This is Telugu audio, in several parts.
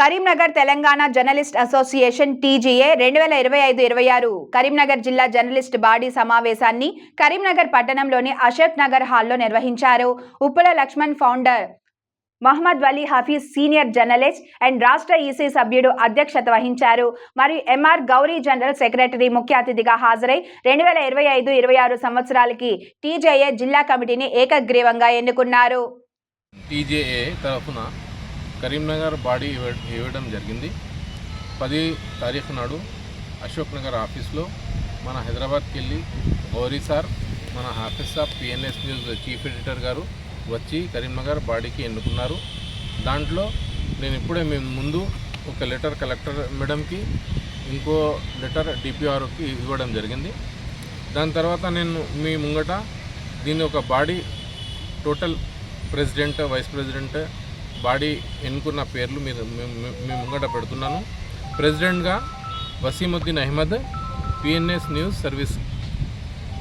Karimnagar Telangana journalist association TGA రెండు వేల ఇరవై ఐదు ఇరవై ఆరు కరీంనగర్ జిల్లా జర్నలిస్ట్ బాడీ సమావేశాన్ని కరీంనగర్ పట్టణంలోని అశోక్ నగర్ హాల్లో నిర్వహించారు. Uppula Laxman founder Mohammed Wali Hafeez senior journalist and రాష్ట్ర ఈసీ సభ్యుడు అధ్యక్షత వహించారు. మరియు ఎంఆర్ గౌరీ జనరల్ సెక్రటరీ ముఖ్య అతిథిగా హాజరై రెండు వేల ఇరవై ఐదు ఇరవై ఆరు సంవత్సరాలకి టీజేఏ జిల్లా కమిటీని ఏకగ్రీవంగా ఎన్నుకున్నారు. టీజేఏ తరఫున కరీంనగర్ బాడీ ఇవ్వడం జరిగింది. పది తారీఖు నాడు అశోక్ నగర్ ఆఫీస్లో మన హైదరాబాద్కి వెళ్ళి గౌరీ సార్ మన office of PNS news chief editor గారు వచ్చి కరీంనగర్ బాడీకి ఎన్నుకున్నారు. దాంట్లో నేను ఇప్పుడే మీ ముందు ఒక లెటర్ కలెక్టర్ మేడంకి ఇంకో లెటర్ డిపిఆర్కి ఇవ్వడం జరిగింది. దాని తర్వాత నేను మీ ముంగట దీన్ని ఒక body total president vice president body ఎన్నుకున్న పేర్లు మీరు మీ- ముంగట పెడుతున్నాను. ప్రెసిడెంట్గా Waseemuddin Ahmed PNS news service.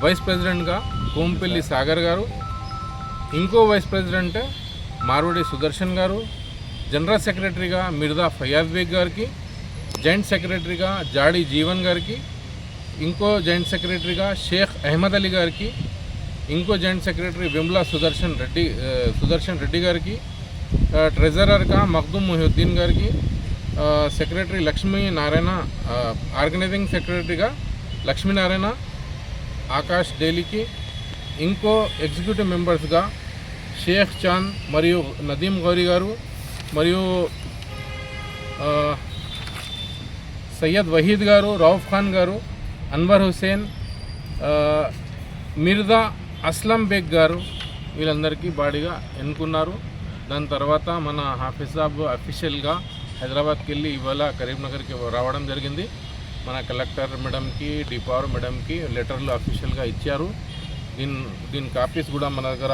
Vice ప్రెసిడెంట్గా కోంపల్లి సాగర్ గారు ఇంకో వైస్ ప్రెసిడెంట్ మార్వడి సుదర్శన్ గారు జనరల్ సెక్రటరీగా మిర్దా ఫయాజ్ బేగ్ గారికి జాయింట్ సెక్రటరీగా జాడి జీవన్ గారికి ఇంకో జాయింట్ సెక్రటరీగా షేక్ అహ్మద్ అలీ గారికి ఇంకో జాయింట్ సెక్రటరీ విమ్లా సుదర్శన్ రెడ్డి సుదర్శన్ రెడ్డి గారికి ట్రెజరర్గా మఖ్దూమ్ మొహిద్దీన్ గారికి సెక్రటరీ లక్ష్మీ నారాయణ ఆర్గనైజింగ్ సెక్రటరీగా లక్ష్మీనారాయణ ఆకాష్ డైలీకి ఇంకో ఎగ్జిక్యూటివ్ మెంబర్స్గా షేక్ చాంద్ మరియు నదీం గౌరీ గారు మరియు సయ్యద్ వహీద్ గారు రౌఫ్ ఖాన్ గారు అన్వర్ హుసేన్ మిర్జా అస్లం బేగ్ గారు వీళ్ళందరికీ బాడీగా ఎన్నుకున్నారు. దాని తర్వాత మన హాఫీజ్ సాబ్ అఫీషియల్గా హైదరాబాద్కి వెళ్ళి ఇవాళ కరీంనగర్కి రావడం జరిగింది. మన కలెక్టర్ మేడంకి డిపార్ మేడంకి లెటర్లు అఫీషియల్గా ఇచ్చారు. దీని దీని కాపీస్ కూడా మన దగ్గర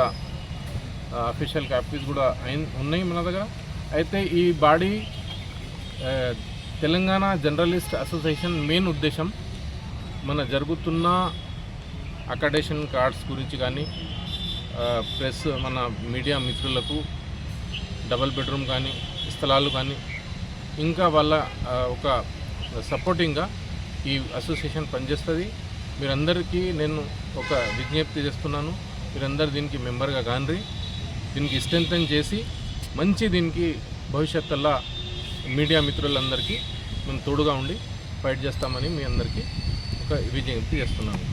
అఫీషియల్ కాపీస్ కూడా అయిన ఉన్నాయి మన దగ్గర. అయితే ఈ body Telangana journalist association main ఉద్దేశం మన జరుగుతున్న అకాడేషన్ కార్డ్స్ గురించి కానీ ప్రెస్ మన మీడియా మిత్రులకు డబల్ బెడ్రూమ్ కానీ స్థలాలు కానీ ఇంకా వాళ్ళ ఒక సపోర్టింగ్గా ఈ అసోసియేషన్ పనిచేస్తుంది. మీరందరికీ నేను ఒక విజ్ఞప్తి చేస్తున్నాను. మీరందరు దీనికి మెంబర్గా కానరి దీనికి స్ట్రెంగ్తన్ చేసి మంచి దీనికి భవిష్యత్తులో మీడియా మిత్రులందరికీ మేము తోడుగా ఉండి ఫైట్ చేస్తామని మీ అందరికీ ఒక విజ్ఞప్తి చేస్తున్నాను.